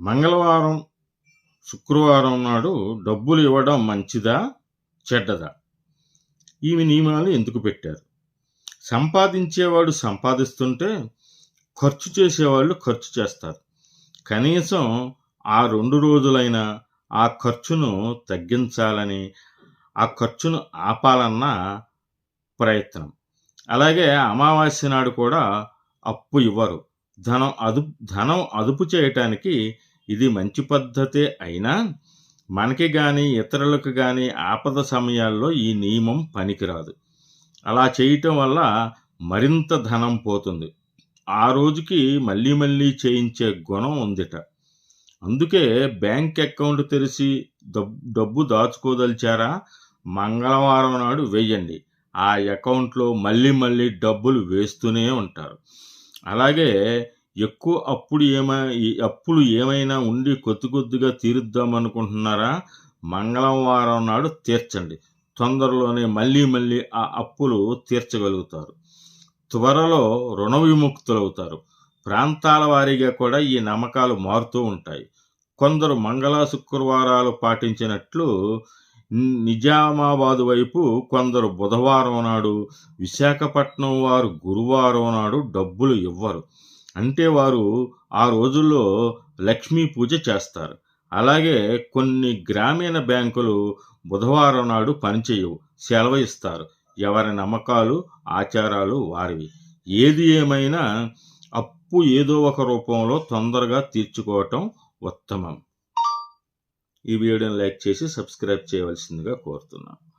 మంగళవారం శుక్రవారం నాడు డబ్బులు ఇవ్వడం మంచిదా చెడ్డదా? ఈ నియమాలు ఎందుకు పెట్టారు? సంపాదించేవాడు సంపాదిస్తుంటే ఖర్చు చేసేవాళ్ళు ఖర్చు చేస్తారు. కనీసం ఆ రెండు రోజులైనా ఆ ఖర్చును తగ్గించాలని ఆ ఖర్చును ఆపాలన్న ప్రయత్నం. అలాగే అమావాస్య నాడు కూడా అప్పు ఇవ్వరు. ధనం అదుపు ధనం అదుపు చేయటానికి ఇది మంచి పద్ధతే అయినా మనకి కానీ ఇతరులకు కానీ ఆపద సమయాల్లో ఈ నియమం పనికిరాదు. అలా చేయటం వల్ల మరింత ధనం పోతుంది. ఆ రోజుకి మళ్ళీ మళ్ళీ చేయించే గుణం ఉందిట. అందుకే బ్యాంక్ అకౌంట్ తెరిచి డబ్బు దాచుకోదలిచారా? మంగళవారం నాడు వేయండి. ఆ అకౌంట్లో మళ్ళీ మళ్ళీ డబ్బులు వేస్తూనే ఉంటారు. అలాగే ఎక్కువ అప్పుడు ఏమై అప్పులు ఏమైనా ఉండి కొద్ది కొద్దిగా తీరుద్దాం అనుకుంటున్నారా? మంగళవారం నాడు తీర్చండి. తొందరలోనే మళ్ళీ మళ్ళీ ఆ అప్పులు తీర్చగలుగుతారు. త్వరలో రుణ విముక్తులవుతారు. ప్రాంతాల వారీగా కూడా ఈ నమ్మకాలు మారుతూ ఉంటాయి. కొందరు మంగళ శుక్రవారాలు పాటించినట్లు నిజామాబాద్ వైపు కొందరు బుధవారం నాడు విశాఖపట్నం వారు గురువారం నాడు డబ్బులు ఇవ్వరు. అంటే వారు ఆ రోజుల్లో లక్ష్మీ పూజ చేస్తారు. అలాగే కొన్ని గ్రామీణ బ్యాంకులు బుధవారం నాడు పనిచేయవు సెలవు ఇస్తారు. ఎవరి నమ్మకాలు ఆచారాలు వారివి. ఏది ఏమైనా అప్పు ఏదో ఒక రూపంలో తొందరగా తీర్చుకోవటం ఉత్తమం. ఈ వీడియోని లైక్ చేసి సబ్స్క్రైబ్ చేయవలసిందిగా కోరుతున్నాను.